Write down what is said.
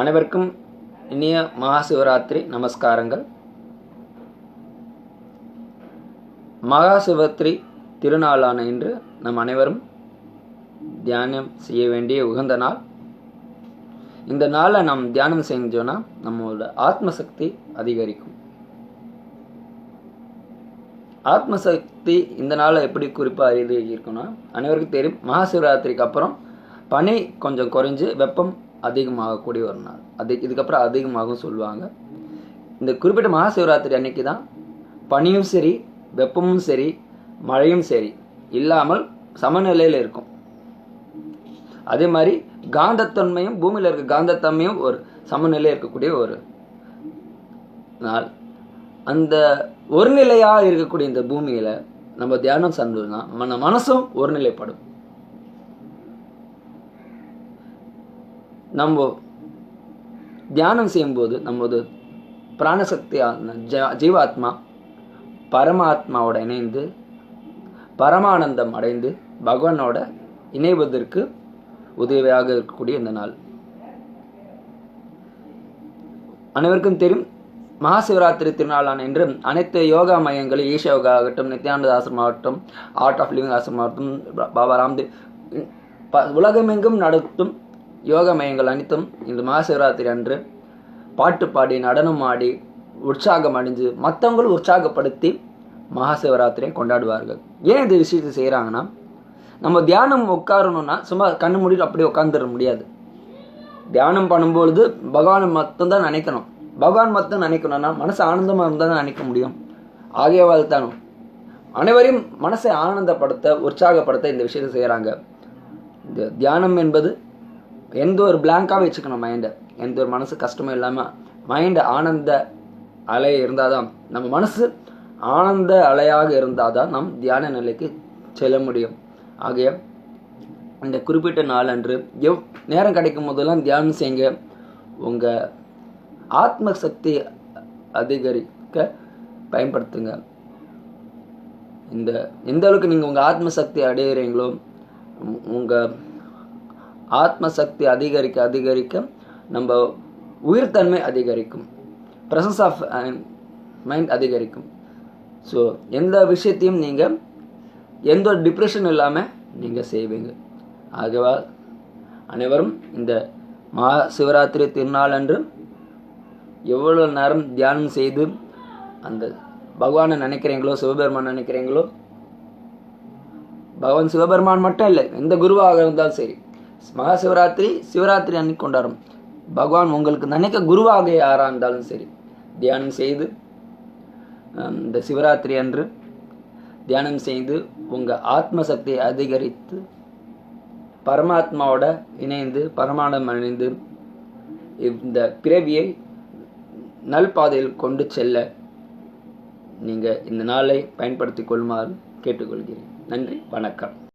அனைவருக்கும் இனிய மகா சிவராத்திரி நமஸ்காரங்கள். மகா சிவராத்திரி திருநாளான இன்று நம் அனைவரும் தியானம் செய்ய வேண்டிய உகந்த நாள். இந்த நாளை நாம் தியானம் செஞ்சோன்னா நம்மளோட ஆத்ம சக்தி அதிகரிக்கும். ஆத்ம சக்தி இந்த நாளை எப்படி குறிப்பாக அறிந்து இருக்குன்னா அனைவருக்கும் தெரியும் மகா சிவராத்திரிக்கு அப்புறம் பனி கொஞ்சம் குறைஞ்சு வெப்பம் அதிகமாகக்கூடிய ஒரு நாள். அது இதுக்கப்புறம் அதிகமாகவும் சொல்லுவாங்க. இந்த குறிப்பிட்ட மகா சிவராத்திரி அன்னைக்கு தான் பனியும் சரி வெப்பமும் சரி மழையும் சரி இல்லாமல் சமநிலையில் இருக்கும். அதே மாதிரி காந்தத்தன்மையும் பூமியில் இருக்க காந்தத்தன்மையும் ஒரு சமநிலையில் இருக்கக்கூடிய ஒரு நாள். அந்த ஒரு நிலையாக இருக்கக்கூடிய இந்த பூமியில் நம்ம தியானம் சந்தோம்னா நம்ம மனசும் ஒருநிலைப்படும். நம்ம தியானம் செய்யும்போது நமது பிராணசக்தியான ஜ ஜீவாத்மா பரமாத்மாவோட இணைந்து பரமானந்தம் அடைந்து பகவானோட இணைவதற்கு உதவியாக இருக்கக்கூடிய இந்த நாள். அனைவருக்கும் தெரியும் மகா சிவராத்திரி திருநாளான இன்று அனைத்து யோகா மையங்களும் ஈஷ யோகா ஆகட்டும் நித்யானந்த ஆசிரமம் ஆகட்டும் ஆர்ட் ஆஃப் லிவிங் ஆசிரமம் ஆகட்டும் பாபா ராம்தேவ் ப- உலகமெங்கும் நடத்தும் யோக மையங்கள் அனைத்தும் இந்த மகா சிவராத்திரி அன்று பாட்டு பாடி நடனம் ஆடி உற்சாகம் அடைஞ்சு மற்றவங்களும் உற்சாகப்படுத்தி மகா சிவராத்திரியை கொண்டாடுவார்கள். ஏன் இந்த விஷயத்தை செய்கிறாங்கன்னா நம்ம தியானம் உட்காரணும்னா சும்மா கண்ணு மூடிட்டு அப்படியே உட்காந்துட முடியாது. தியானம் பண்ணும்பொழுது பகவானை மட்டும்தான் நினைக்கணும். பகவான் மட்டும் நினைக்கணும்னா மனசு ஆனந்தமாக இருந்தால் தான் நினைக்க முடியும். ஆகியவாள் தான் அனைவரையும் மனசை ஆனந்தப்படுத்த உற்சாகப்படுத்த இந்த விஷயத்தை செய்கிறாங்க இந்த தியானம் என்பது எந்த ஒரு பிளாங்காக வச்சுக்கணும் மைண்டை எந்த ஒரு மனசு கஷ்டமும் இல்லாமல் மைண்டு ஆனந்த அலை இருந்தால் தான் நம்ம மனசு ஆனந்த அலையாக இருந்தால் தான் நம் தியான நிலைக்கு செல்ல முடியும். ஆகிய இந்த குறிப்பிட்ட நாள் அன்று எவ் நேரம் கிடைக்கும் போதெல்லாம் தியானம் செய்யுங்க. உங்கள் ஆத்ம சக்தி அதிகரிக்க பயன்படுத்துங்க. இந்த எந்த அளவுக்கு நீங்கள் உங்கள் ஆத்ம சக்தி அடையிறீங்களோ உங்கள் ஆத்ம சக்தி அதிகரிக்க அதிகரிக்க நம்ம உயிர்த்தன்மை அதிகரிக்கும். ப்ரெசன்ஸ் ஆஃப் மைண்ட் அதிகரிக்கும். ஸோ எந்த விஷயத்தையும் நீங்கள் எந்த ஒரு டிப்ரெஷன் இல்லாமல் நீங்கள் செய்வீங்க. ஆகவா அனைவரும் இந்த மா சிவராத்திரி திருநாள் அன்று எவ்வளோ நேரம் தியானம் செய்து அந்த பகவானை நினைக்கிறீங்களோ சிவபெருமான் நினைக்கிறீங்களோ? பகவான் சிவபெருமான் மட்டும் இல்லை எந்த குருவாக இருந்தாலும் சரி. மகா சிவராத்திரி சிவராத்திரி அன்னைக்கு கொண்டாடும் பகவான் உங்களுக்கு நினைக்க குருவாக யாராக இருந்தாலும் சரி தியானம் செய்து இந்த சிவராத்திரி அன்று தியானம் செய்து உங்கள் ஆத்ம சக்தியை அதிகரித்து பரமாத்மாவோட இணைந்து பரமானம் அணிந்து இந்த பிறவியை நல்பாதையில் கொண்டு செல்ல நீங்கள் இந்த நாளை பயன்படுத்திக் கொள்ளுமாறு கேட்டுக்கொள்கிறேன். நன்றி வணக்கம்.